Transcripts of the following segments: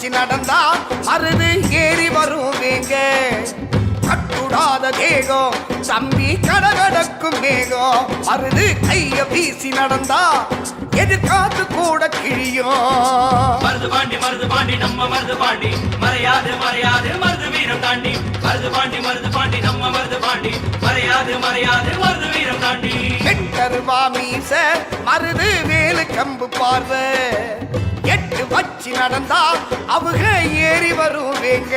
வச்சு நடந்தா மருது ஏறி வரும் வேங்க கட்டுடாத தேகம் தம்பி கடகடக்கும் மேகம். மருது கைய வீசி நடந்தா எதிர்காத்து கூட கிழியும். மருது பாண்டி மருது பாண்டி நம்ம மருது பாண்டி. மறையாது மறையாது மருது வீரம் தாண்டி. மருது பாண்டி மருது பாண்டி நம்ம மருது பாண்டி. மறையாது மறையாது மருது வீரம் தாண்டி. வெட்டருவா மீச மருது வேலு கம்பு பார்வை. எட்டு வச்சு நடந்தா அவங்க ஏறி வருவீங்க.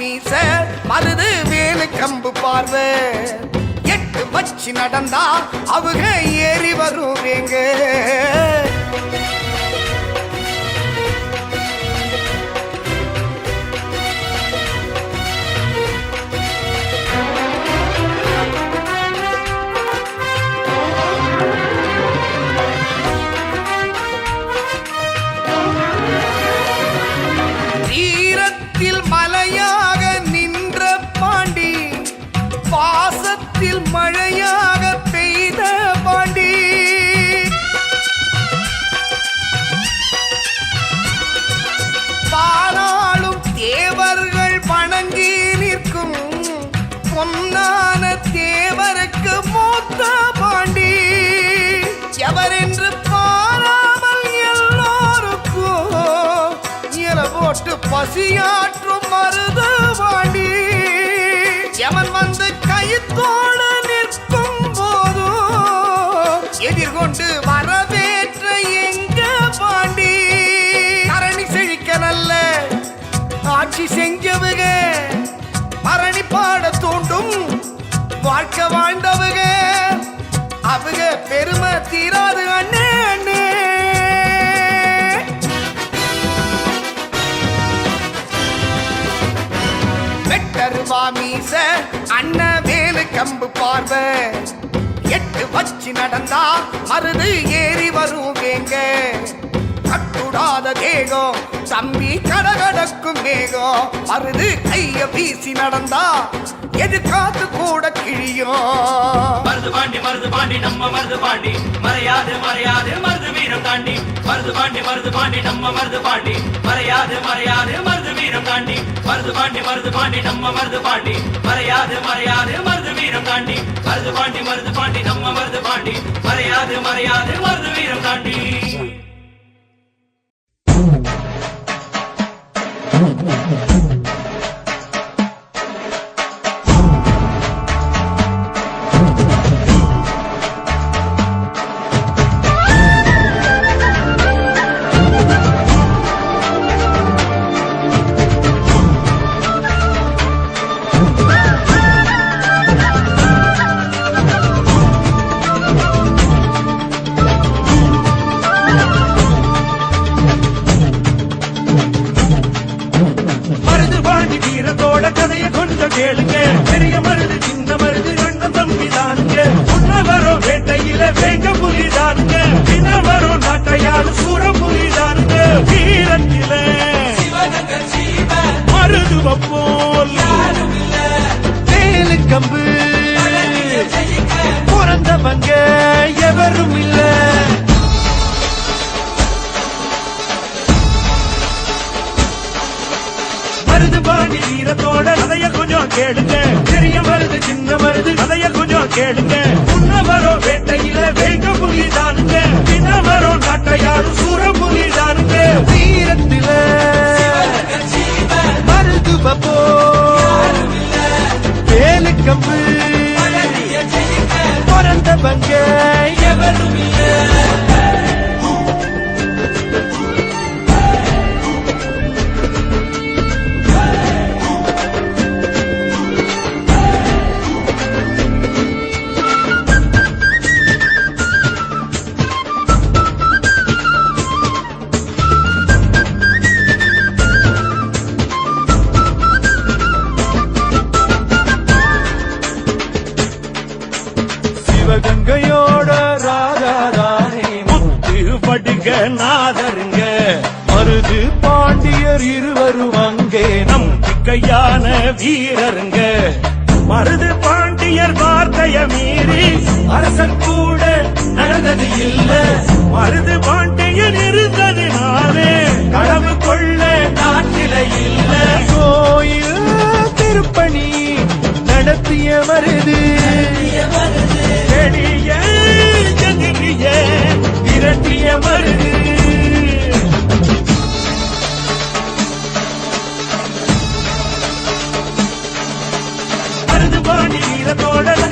மீச மருது வேலு கம்பு பார்வை. எட்டு வச்சு நடந்தா அவங்க ஏறி வருவேங்க பசியாற்றும் மருது பாண்டி எவன் வந்து கைத்தோடு நிற்கும் போதும் எதிர்கொண்டு வரவேற்ற எங்க பாண்டி? தரணி செழிக்க நல்ல ஆட்சி செஞ்சவுக பரணி பாட தூண்டும் வாழ்க்கை வாழ்ந்தவுக அவங்க பெருமை தீராது அண்ணே அண்ணே. வெட்டருவா மீச வேலு கம்பு பார்வை. எட்டு வச்சு நடந்தா மருது ஏறி வருவேங்க கட்டுடாத தேகம் தம்பி கடகடக்கும் மேகம். மருது கைய வீசி நடந்தா எதிர்காத்து கூட கிழியும். மருது பாண்டி மருது பாண்டி நம்ம மருது பாண்டி. மறையாது மறையாது மருது வீரம் தாண்டி. மருது பாண்டி மருது பாண்டி நம்ம மருது பாண்டி. மறையாது மறையாது மருது வீரம் தாண்டி. மருது பாண்டி மருது பாண்டி நம்ம மருது பாண்டி. மறையாது மறையாது மருது வீரம் தாண்டி. மருது பாண்டி மருது பாண்டி நம்ம மருது பாண்டி. மறையாது மறையாது மருது வீரம் தாண்டி. பிறந்தவங்க எவரும் இல்ல. மருது பாண்டி வீரத்தோட கதைய கொஞ்சம் கேளுங்க. பெரிய மருது சின்ன மருது கதைய கொஞ்சம் கேளுங்க. முன்ன வரும் வேட்டையில வேங்க புலி தானுங்க. பின்ன வரும் நாட்டையாரும் சூர புலி தானுங்க. வீரத்தில மருதுவ போ வேலு கம்பு ఎవరంత బంకే ఎవరు கையான வீரருங்க. மருது பாண்டியர் வார்த்தைய மீறி அரசன் கூட நடந்தது இல்ல. மருது பாண்டியன் இருந்ததுனாலே கடவு கொள்ள நாட்டில இல்ல. கோயில் திருப்பணி நடத்திய மருது. செடிய ஜெகதிய விரட்டிய மருது. பாண்டி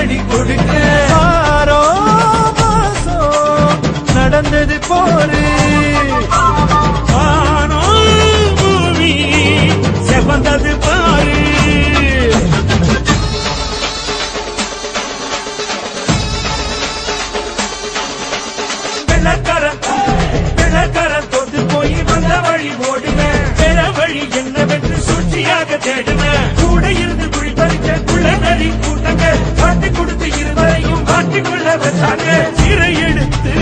பதிலடி கொடுக்க. ஆரோ மாசோ நடந்தது போரு. வானம் பூமி செவந்தது பாரு. வெள்ளக்காரன் வெள்ளக்காரன் தொந்து போய் வந்த வழி ஓடுவேன் வேற வழி என்னவென்று சூழ்ச்சியாக தேடுவேன் கூட இருந்து குழி பறிக்க குள்ள நரி இருவரையும் வச்சாங்க சிறை எடுத்து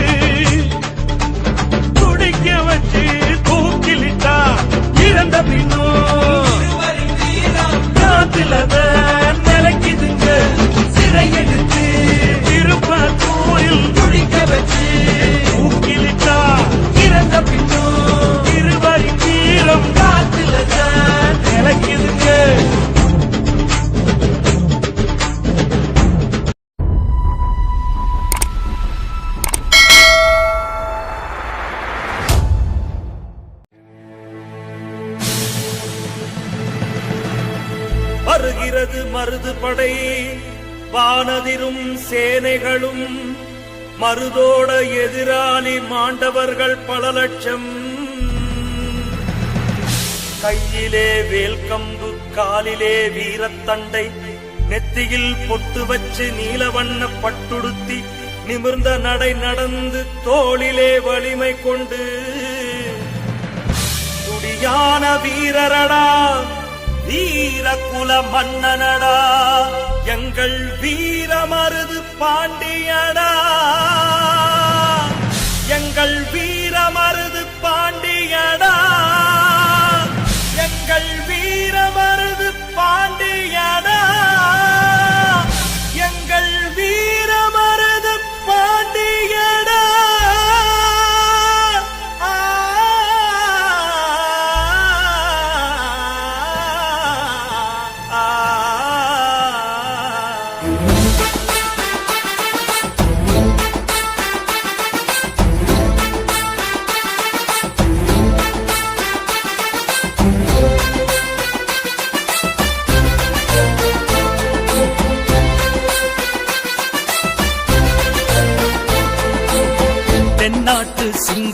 துடிக்க வச்சு தூக்கிலிட்டா இறந்த பின்னும் சேனைகளும் மருதோட எதிராளி மாண்டவர்கள் பல லட்சம். கையிலே வேல்கம்பு காலிலே வீரத்தண்டை நெத்தியில் பொட்டு வச்சு நீலவண்ண பட்டுடுத்தி நிமிர்ந்த நடை நடந்து தோளிலே வலிமை கொண்டு. துடியான வீரரடா வீர குல மன்னனடா எங்கள் வீர மருது பாண்டியடா. எங்கள் வீர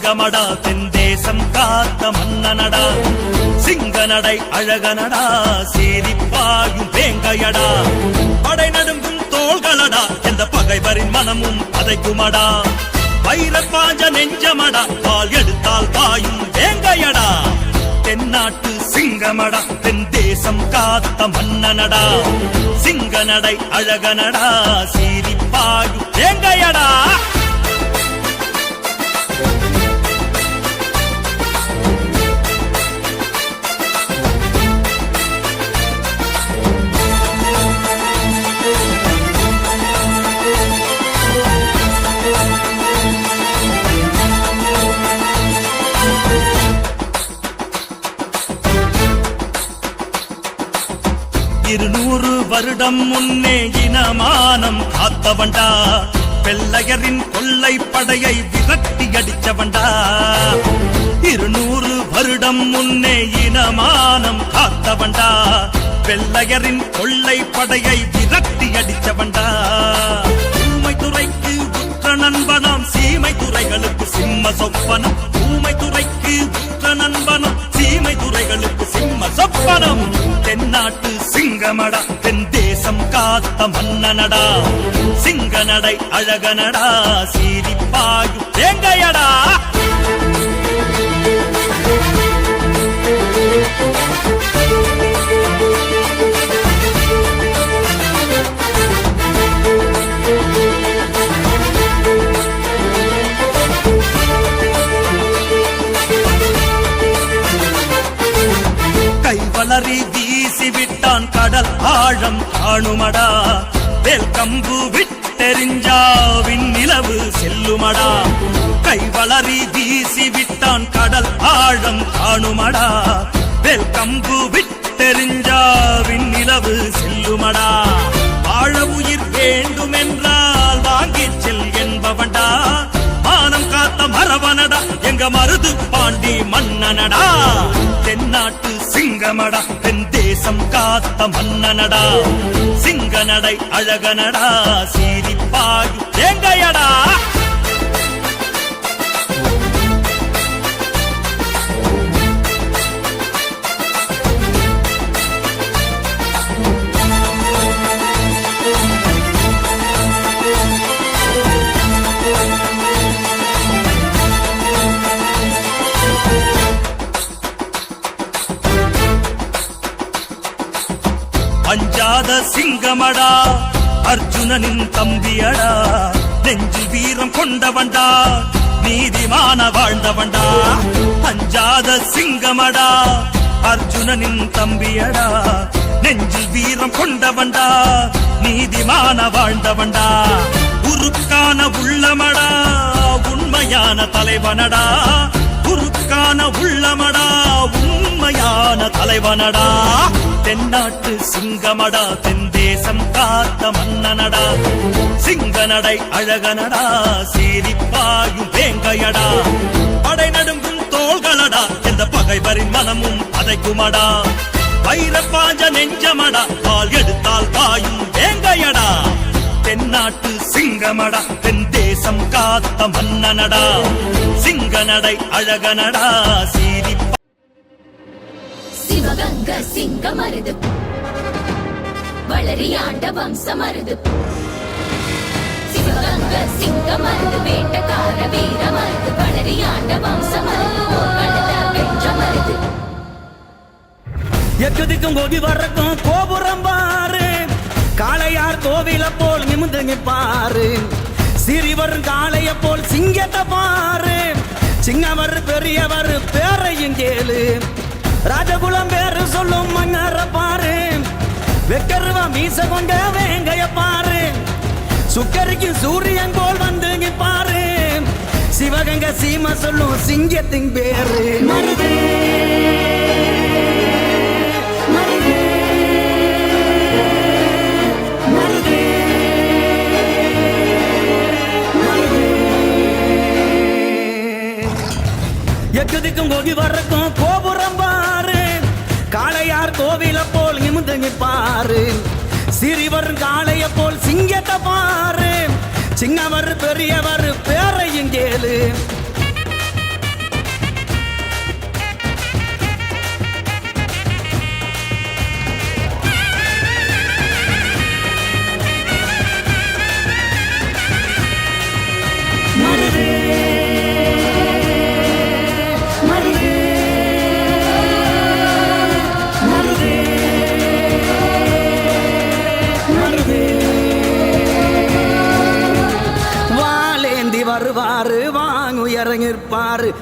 சிங்கமடா தென் தேசம் காத்த மன்னனடா. சிங்க நடை அழகனடா சேரிப்பாயும் வேங்கையடா. படை நடுங்கும் தோள்களடா எந்த பகைவரின் மனமும் அதைக்குமடா வைர பாஞ்ச நெஞ்சமடா பால் எடுத்தால் பாயும் வேங்கையடா. தென்னாட்டு சிங்கமடா தென் தேசம் காத்த மன்னனடா. சிங்க நடை அழகனடா சீரிப்பாயும் வேங்கையடா. இருநூறு வருடம் முன்னே இனமானம் காத்தவண்டா வெள்ளையரின் கொள்ளை படையை விரட்டி அடித்தவண்டா இருநூறு வருடம் முன்னே இனமானம் காத்தவண்டா வெள்ளையரின் கொள்ளை படையை விரட்டி அடித்தவண்டா ஊமை துறைக்கு உற்ற நண்பனாம் சீமை துறைகளுக்கு சிம்ம சொப்பனம். ஊமை துறைக்கு உற்ற நண்பனம் சீமை சிம்ம சொப்பனம். தென்னாட்டு சிங்கமடா தென் தேசம் காத்த மன்னனடா. சிங்க நடை அழகனடா சீரிப்பாயு தேங்கையடா தான் கடல் ஆழம் காணுமடா. வேல் கம்பு விட்டெறிஞ்சாவின் நிலவு செல்லுமடா. கைவளரி வீசி விட்டான் கடல் ஆழம் காணுமடா. வேல் கம்பு விட்டெறிஞ்சாவின் நிலவு செல்லுமடா. வாழ உயிர் வேண்டுமென்றால் வாங்கிச் செல் என்பவன்டா. மானம் காத்த மரபனடா எங்க மருது பாண்டி மன்னனடா. தென்னாட்டு சிங்கமடா. தென் தேசம் காத்த மன்னனடா. சிங்க நடை அழகனடா சீரிப்பாயு எங்கையடா சிங்கமடா அர்ஜுனனின் தம்பியடா நெஞ்சு வீரம் கொண்டவண்டா நீதிமான வாழ்ந்தவண்டா அஞ்சாத சிங்கமடா அர்ஜுனனின் தம்பியடா நெஞ்சில் வீரம் கொண்டவண்டா நீதிமான வாழ்ந்தவண்டா உருக்கான உள்ளமடா உண்மையான தலைவனடா உருக்கான உள்ளமடா உண்மையான தலைவனடா. தென்னாட்டு சிங்கமடா தென் தேசம் காத்த மன்னனடா. சிங்க நடை அழகனடா சீரிப்பாயும் வேங்கையடா. படை நடுங்கும் தோள்களடா எந்த பகைவரின் மனமும் அதைக்குமடா வைர பாஞ்ச நெஞ்சமடா பால் எடுத்தால் பாயும் வேங்கையடா. தென்னாட்டு சிங்கமடா தென் தேசம் காத்த மன்னனடா. சிங்க நடை அழகனடா சீரி சிவகங்க சிங்க மருது. வளரியாண்ட வம்ச மருது. சிவகங்க சிங்க மருது வேட்டக்கார வீர மருது. வளரியாண்ட வம்ச மருது போர்க்களத்த வென்ற மருது. எக்குதிக்கும் கொடி வரக்கும் கோபுரம் பாரு. காளையார் கோவில போல் நிமிந்து பாரு சிறிவர் காளைய போல் சிங்கத்தை பாரு. சின்னவர் பெரியவர் பேரையும் கேளு. ராஜகுலம் பேரு சொல்லும் மன்னர பாரு. வெக்கருவ மீச கொண்ட வேங்கைய பாரு. சுக்கரிக்கு சூரியன் போல் வந்து பாரு சிவகங்க சீம சொல்லும் சிங்கத்தின் பேரு. மருதே. எக்குதிக்கும் கோகி வரக்கும் கோபுரம் பாரு. காளையார் கோவில போல் நிமிந்து பாரு சிறிவர் காளைய போல் சிங்கத்தை பாரு. சின்னவர் பெரியவர் பேரையும் கேளு.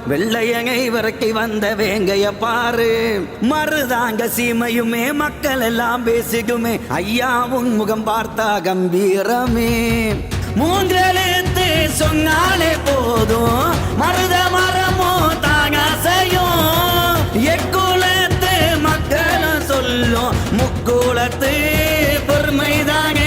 வெள்ளையங்கை வரைக்கை வந்த வேங்கைய பாரு. மருதாங்க சீமையுமே மக்கள் எல்லாம் பேசிக்குமே உன் முகம் பார்த்தா கம்பீரமே. மூன்றெழுத்து சொன்னாலே போதும். மருத மரமோ தாங்க செய்யும் எக்குலத்து மக்கள் சொல்லும். முக்குளத்து பொறுமைதாங்க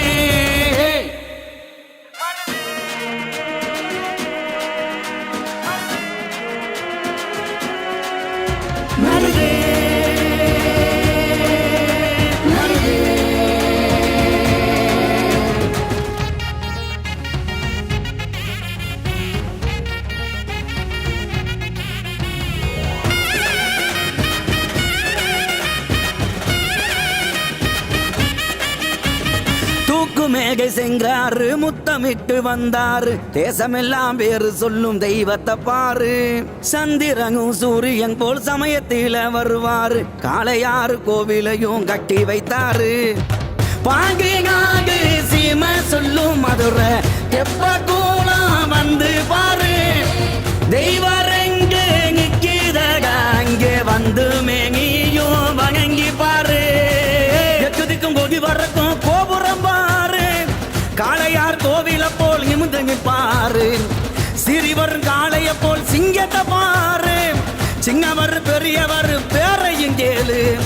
மேகை முத்தமிட்டு வந்தாரு. தேசமெல்லாம் வேறு சொல்லும் தெய்வத்தை பாரு. சந்திரனும் சூரியன் போல் சமயத்தில வருவாரு. காளையாறு கோவிலையும் கட்டி வைத்தாரு. பாங்கு நாடு சீம சொல்லும் மதுரை. எப்ப கூலாம் வந்து பாரு. தெய்வரங்கு அங்கே வந்து மேங்கியும் வணங்கி பாரு. எக்குதிக்கும் கோடி வரக்கும் பாரு. சிறிவர் காளைய போல் சிங்கத்தை பாரு. சின்னவர் பெரியவர் பேரையும் கேளு.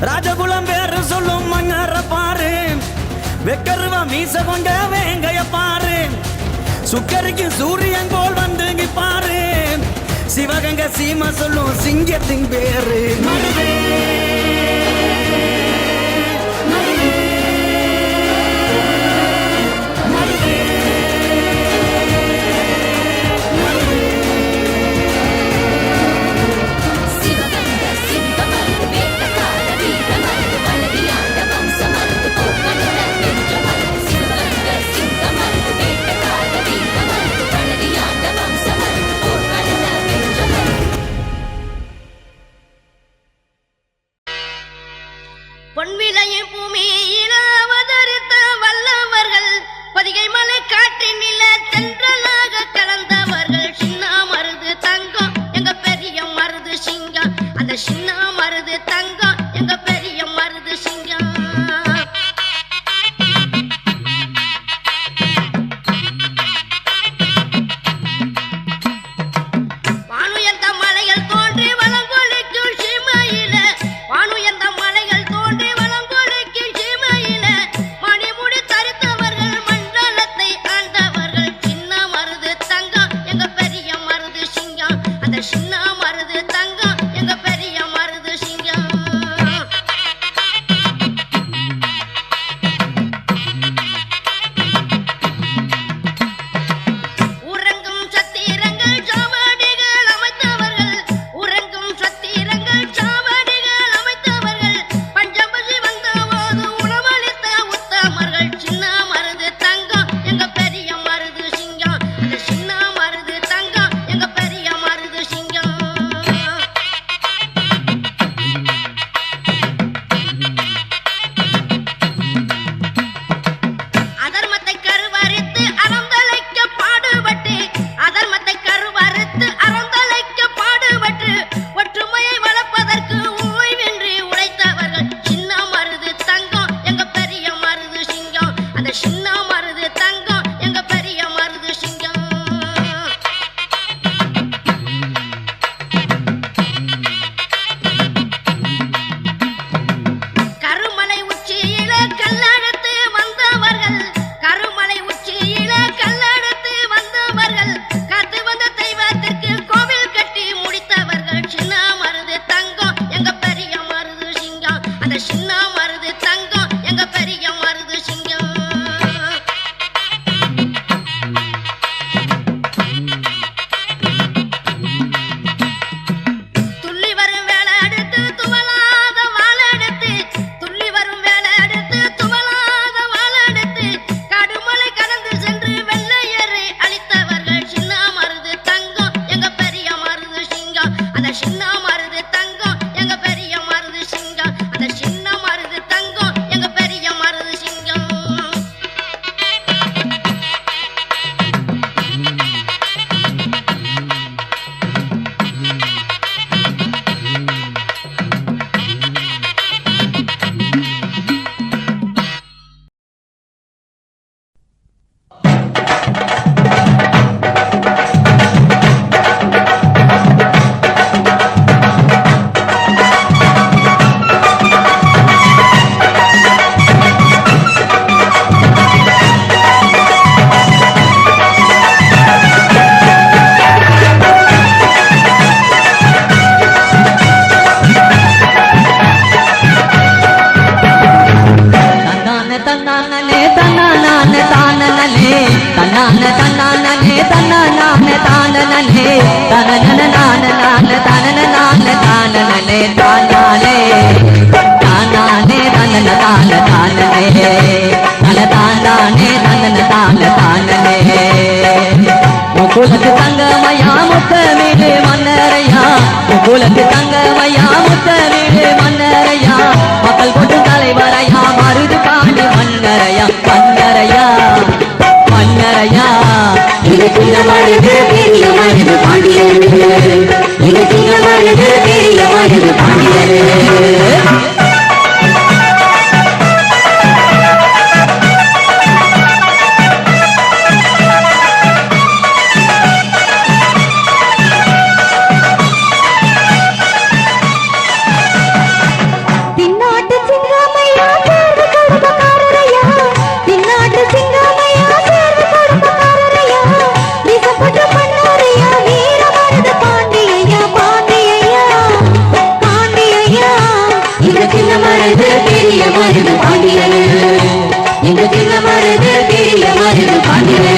ராஜகுலம் பேரு சொல்லும் மன்னர பாரு. வெக்கருவ மீச கொண்ட வேங்கைய பாரு. சுக்கரிக்கு சூரியன் போல் வந்து நிற்பாரு சிவகங்க சீம சொல்லும் சிங்கத்தின் பேரு. மருதே. bola. பாடிடும் பாடிடும்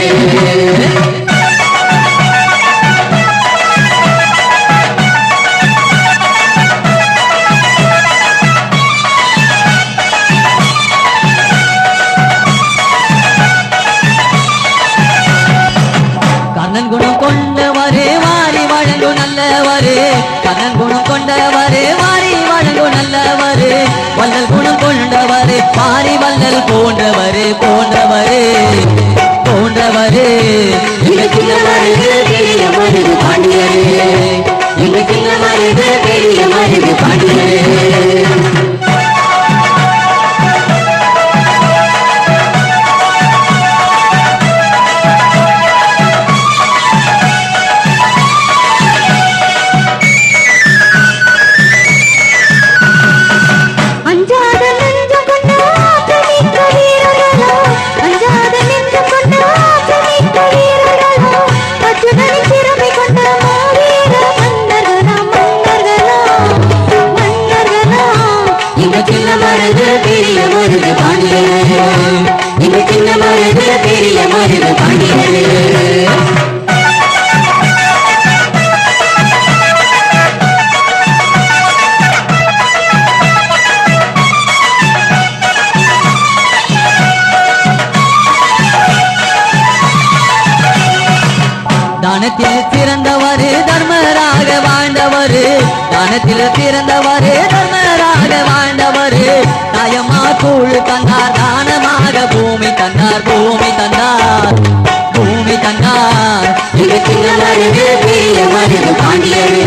இவக்கில மருந்து பெரிய மருந்து பாண்டியரு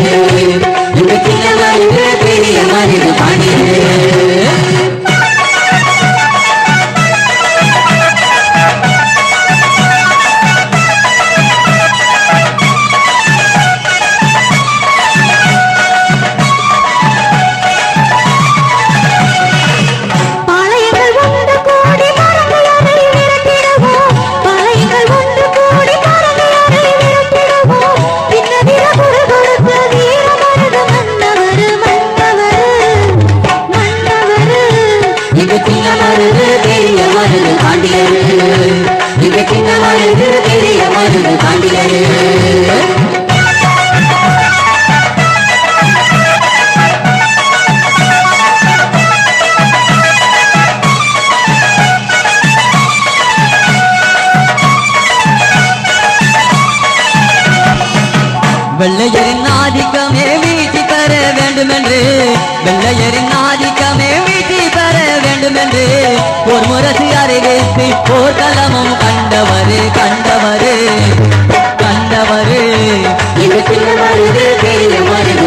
இவக்கில மருந்து பெரிய மருந்து பாண்டியரு. வெள்ளையரின் ஆதிக்கமே வீழ்த்தி பெற வேண்டுமென்று. வெள்ளையரின் ஆதிக்கமே வீழ்த்தி பெற வேண்டுமென்று. ஒரு முரசு அறிவித்து போர்க்களமும் கண்டவரு கண்டவரு கண்டவரு. பெரிய மருது பெரிய மருது